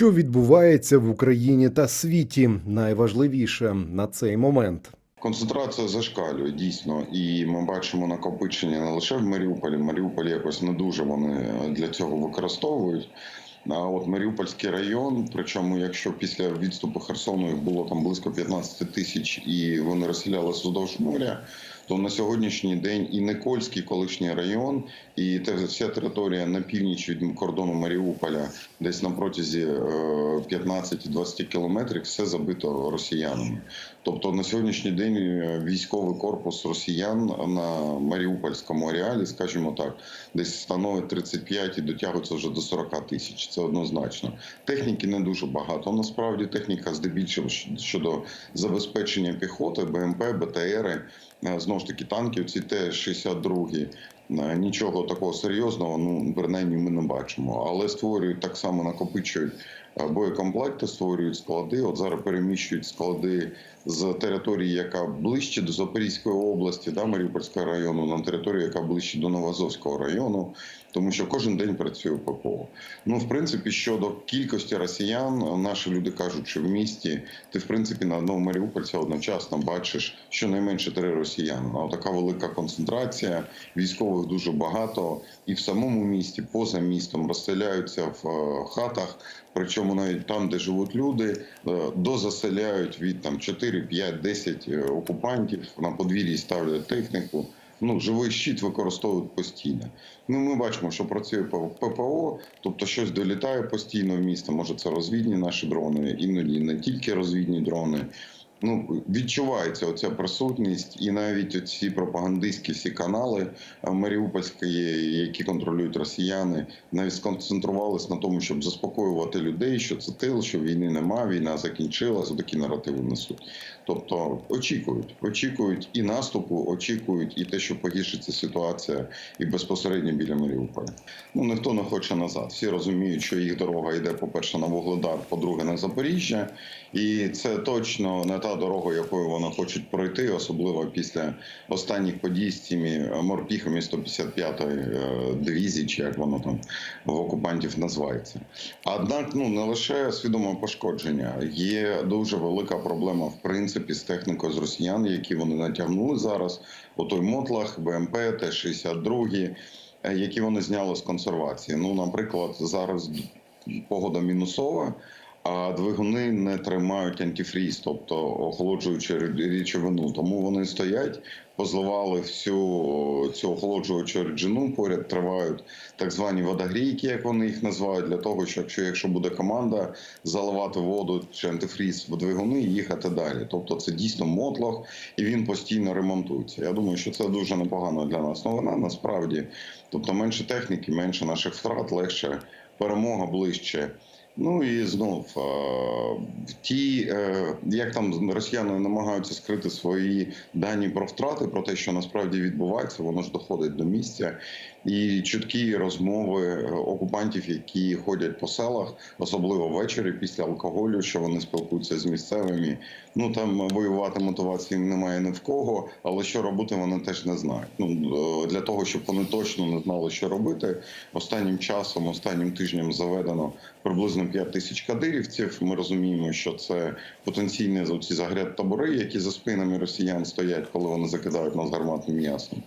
Що відбувається в Україні та світі, найважливіше на цей момент. Концентрація зашкалює дійсно, і ми бачимо накопичення не лише в Маріуполі. Маріуполь якось не дуже вони для цього використовують. А от Маріупольський район, причому, якщо після відступу Херсону їх було там близько 15 тисяч, і вони розселялися вздовж моря, то на сьогоднішній день і Никольський колишній район, і те вся територія на північ від кордону Маріуполя, десь на протязі е, 15-20 кілометрів, все забито росіянами. Тобто на сьогоднішній день е, військовий корпус росіян на Маріупольському ареалі, скажімо так, десь становить 35 і дотягується вже до 40 тисяч. Це однозначно. Техніки не дуже багато. Насправді техніка здебільшого щодо забезпечення піхоти, БМП, БТРи, е, знову ж таки танки, ці Т-62. Е, Нічого такого серйозного, ну принаймні ми не бачимо, але створюють так само накопичують е, боєкомплекти, створюють склади. От зараз переміщують склади з території, яка ближче до Запорізької області, да, Маріупольського району, на територію, яка ближче до Новоазовського району, тому що кожен день працює ППО. Ну, в принципі, щодо кількості росіян, наші люди кажуть, що в місті ти в принципі на одного маріупольця одночасно бачиш щонайменше три росіяни. А така велика концентрація військових дуже багато, і в самому місті, поза містом, розселяються в е, хатах. Причому навіть там, де живуть люди, е, дозаселяють від там 4, 5, 10 е, окупантів на подвір'ї ставлять техніку. Ну, живий щит використовують постійно. Ну, ми бачимо, що працює ППО, тобто щось долітає постійно в місто. Може, це розвідні наші дрони, іноді не тільки розвідні дрони. Ну, відчувається оця присутність, і навіть ці пропагандистські всі канали е, маріупольські, які контролюють росіяни, навіть сконцентрувалися на тому, щоб заспокоювати людей, що це тил, що війни нема, війна закінчилася. Такі наративи несуть. Тобто очікують, очікують і наступу, очікують і те, що погіршиться ситуація, і безпосередньо біля Маріуполя. Ну ніхто не хоче назад. Всі розуміють, що їх дорога йде, по перше, на Вугледар, по-друге, на Запоріжжя, і це точно не та дорога, якою вони хочуть пройти, особливо після останніх подій з цими морпіхами 155-ї е, дивізії, чи як воно там в окупантів називається. Однак, ну не лише свідоме пошкодження, є дуже велика проблема в принципі з технікою з росіян, які вони натягнули зараз. Отой мотлах, БМП, Т-62, е, які вони зняли з консервації. Ну, наприклад, зараз погода мінусова. А двигуни не тримають антифріз, тобто охолоджуючу речовину. Тому вони стоять, позливали всю цю охолоджуючу рідину. Поряд тривають так звані водогрійки, як вони їх називають, для того, щоб якщо, якщо буде команда заливати воду чи антифріз в двигуни і їхати далі. Тобто це дійсно мотлох, і він постійно ремонтується. Я думаю, що це дуже непогано для нас. Новина насправді, тобто менше техніки, менше наших втрат, легше перемога ближче. Ну і знов ті, е, як там росіяни намагаються скрити свої дані про втрати, про те, що насправді відбувається, воно ж доходить до місця. І чуткі розмови окупантів, які ходять по селах, особливо ввечері після алкоголю, що вони спілкуються з місцевими. Ну там воювати мотивації немає ні в кого, але що робити, вони теж не знають. Ну для того, щоб вони точно не знали, що робити. Останнім часом, останнім тижнем заведено приблизно 5 тисяч кадирівців. Ми розуміємо, що це потенційні ці загряд табори, які за спинами росіян стоять, коли вони закидають нас гарматним м'ясом.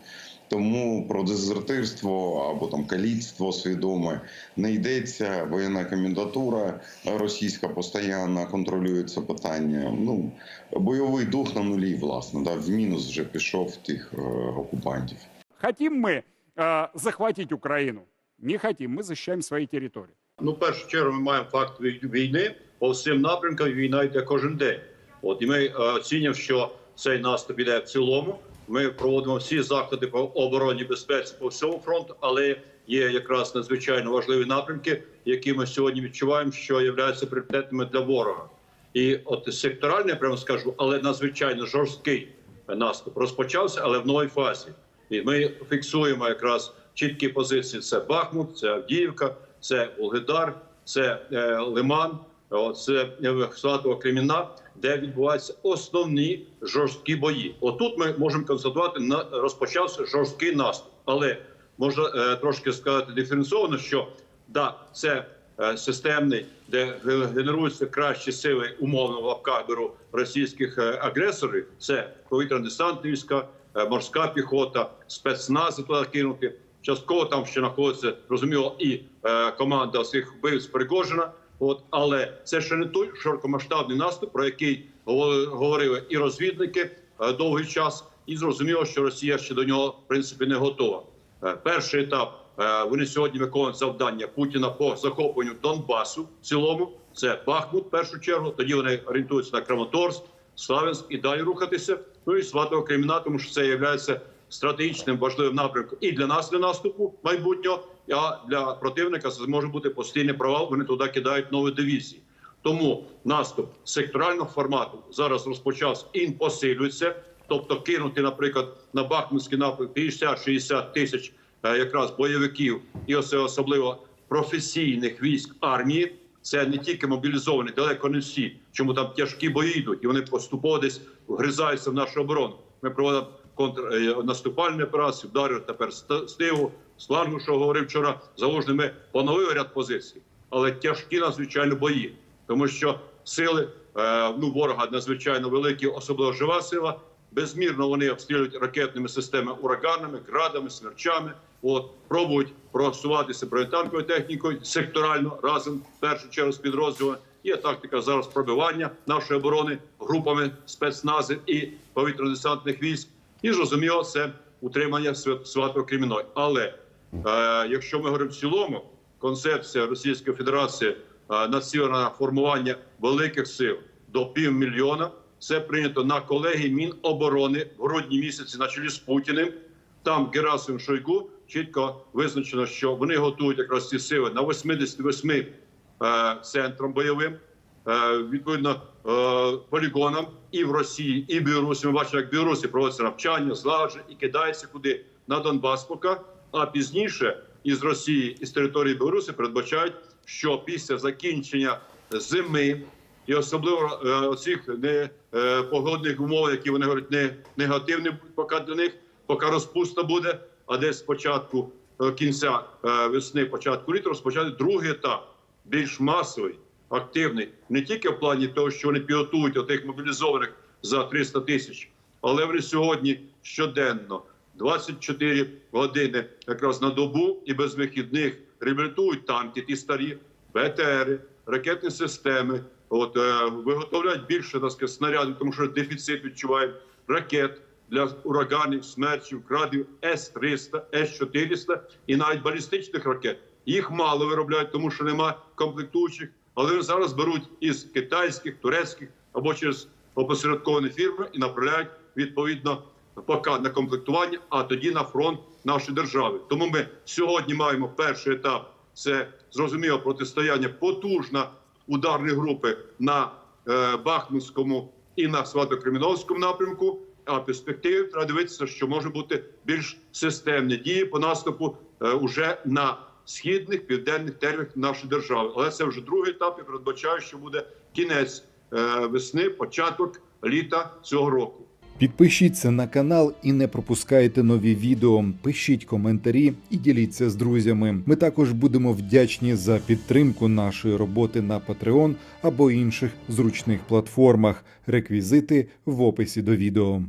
Тому про дезертирство або там каліцтво свідоме не йдеться. Воєнна комендатура російська постійно контролює це питання. Ну бойовий дух на нулі, власне, да, в мінус вже пішов тих е, окупантів. Хотим мы э, захватить Украину? Не хотим, мы защищаем свои территории. Ну, в першу чергу, ми маємо факт війни по всім напрямкам. Війна йде кожен день. От і ми е, оцінюємо, що цей наступ іде в цілому. Ми проводимо всі заходи по обороні безпеці по всьому фронту, але є якраз надзвичайно важливі напрямки, які ми сьогодні відчуваємо, що являються пріоритетними для ворога. І от секторальний, прямо скажу, але надзвичайно жорсткий наступ розпочався, але в новій фазі. І ми фіксуємо якраз чіткі позиції: це Бахмут, це Авдіївка, це Волгедар, це е, Лиман, це е, Сватова Креміна, де відбуваються основні жорсткі бої. Отут ми можемо констатувати, розпочався жорсткий наступ, але можна е, трошки сказати диференційовано, що да, це системний, де генеруються кращі сили, умовно в лапках беру російських агресорів. Це повітряно-десантні війська, е, морська піхота, спецнази туди кинути. Частково там ще знаходиться, розуміло, і е, команда цих вбивць Пригожина. От, але це ще не той широкомасштабний наступ, про який говорили- і розвідники е, довгий час, і зрозуміло, що Росія ще до нього в принципі не готова. Е, Перший етап е, вони сьогодні виконують завдання Путіна по захопленню Донбасу в цілому. Це Бахмут в першу чергу. Тоді вони орієнтуються на Краматорськ, Славянськ і далі рухатися. Ну і Сватого Креміна, тому що це є стратегічним важливим напрямком і для нас для наступу майбутнього. А для противника це може бути постійний провал. Вони туди кидають нові дивізії. Тому наступ секторального формату зараз розпочався і посилюється. Тобто кинути, наприклад, на Бахмутський напрямок 50-60 тисяч е, якраз бойовиків і особливо професійних військ армії. Це не тільки мобілізовані, далеко не всі. Чому там тяжкі бої йдуть, і вони поступово десь вгризаються в нашу оборону. Ми проводимо контрнаступальні операції, вдарив тепер ст- стигу, сларгу, що говорив вчора, заложними ми поновили ряд позицій, але тяжкі надзвичайно бої, тому що сили е, ну ворога надзвичайно великі, особливо жива сила. Безмірно вони обстрілюють ракетними системами ураганами, градами, смерчами. От пробують просуватися бронетанковою технікою секторально разом першу чергу з. Є тактика зараз пробивання нашої оборони групами спецназів і повітряно-десантних військ. І зрозуміло, це утримання свят- сватого криміної. Але е, якщо ми говоримо в цілому, концепція Російської Федерації е, націлена на формування великих сил до півмільйона. Це прийнято на колегії Міноборони в грудні місяці на чолі з Путіним. Там Герасим Шойгу чітко визначено, що вони готують якраз ці сили на 88 е, центрам бойовим, відповідно е, полігонам і в Росії, і в Білорусі. Ми бачимо, як Білорусі проводиться навчання, злагодження і кидається куди на Донбас поки. А пізніше із Росії і з території Білорусі передбачають, що після закінчення зими і особливо е, не е, погодних умов, які вони говорять, не негативні поки для них, поки розпуста буде. А десь з початку е, кінця е, весни, початку літа розпочати другий етап, більш масовий, активний, не тільки в плані того, що вони підготують отих мобілізованих за 300 тисяч, але вони сьогодні щоденно 24 години якраз на добу і без вихідних реабілітують танки, ті старі БТРи, ракетні системи. От е, виготовляють більше так снарядів, тому що дефіцит відчувають ракет для ураганів, смерчів, крадів С-300, С-400 і навіть балістичних ракет. Їх мало виробляють, тому що нема комплектуючих, але зараз беруть із китайських, турецьких або через опосередковані фірми і направляють відповідно поки на комплектування, а тоді на фронт нашої держави. Тому ми сьогодні маємо перший етап. Це зрозуміло протистояння потужна ударні групи на е, Бахмутському і на Сватокреміновському напрямку. А в перспективі треба дивитися, що може бути більш системні дії по наступу е, уже на східних південних теренах нашої держави. Але це вже другий етап і передбачаю, що буде кінець е, весни, початок літа цього року. Підпишіться на канал і не пропускайте нові відео. Пишіть коментарі і діліться з друзями. Ми також будемо вдячні за підтримку нашої роботи на Patreon або інших зручних платформах. Реквізити в описі до відео.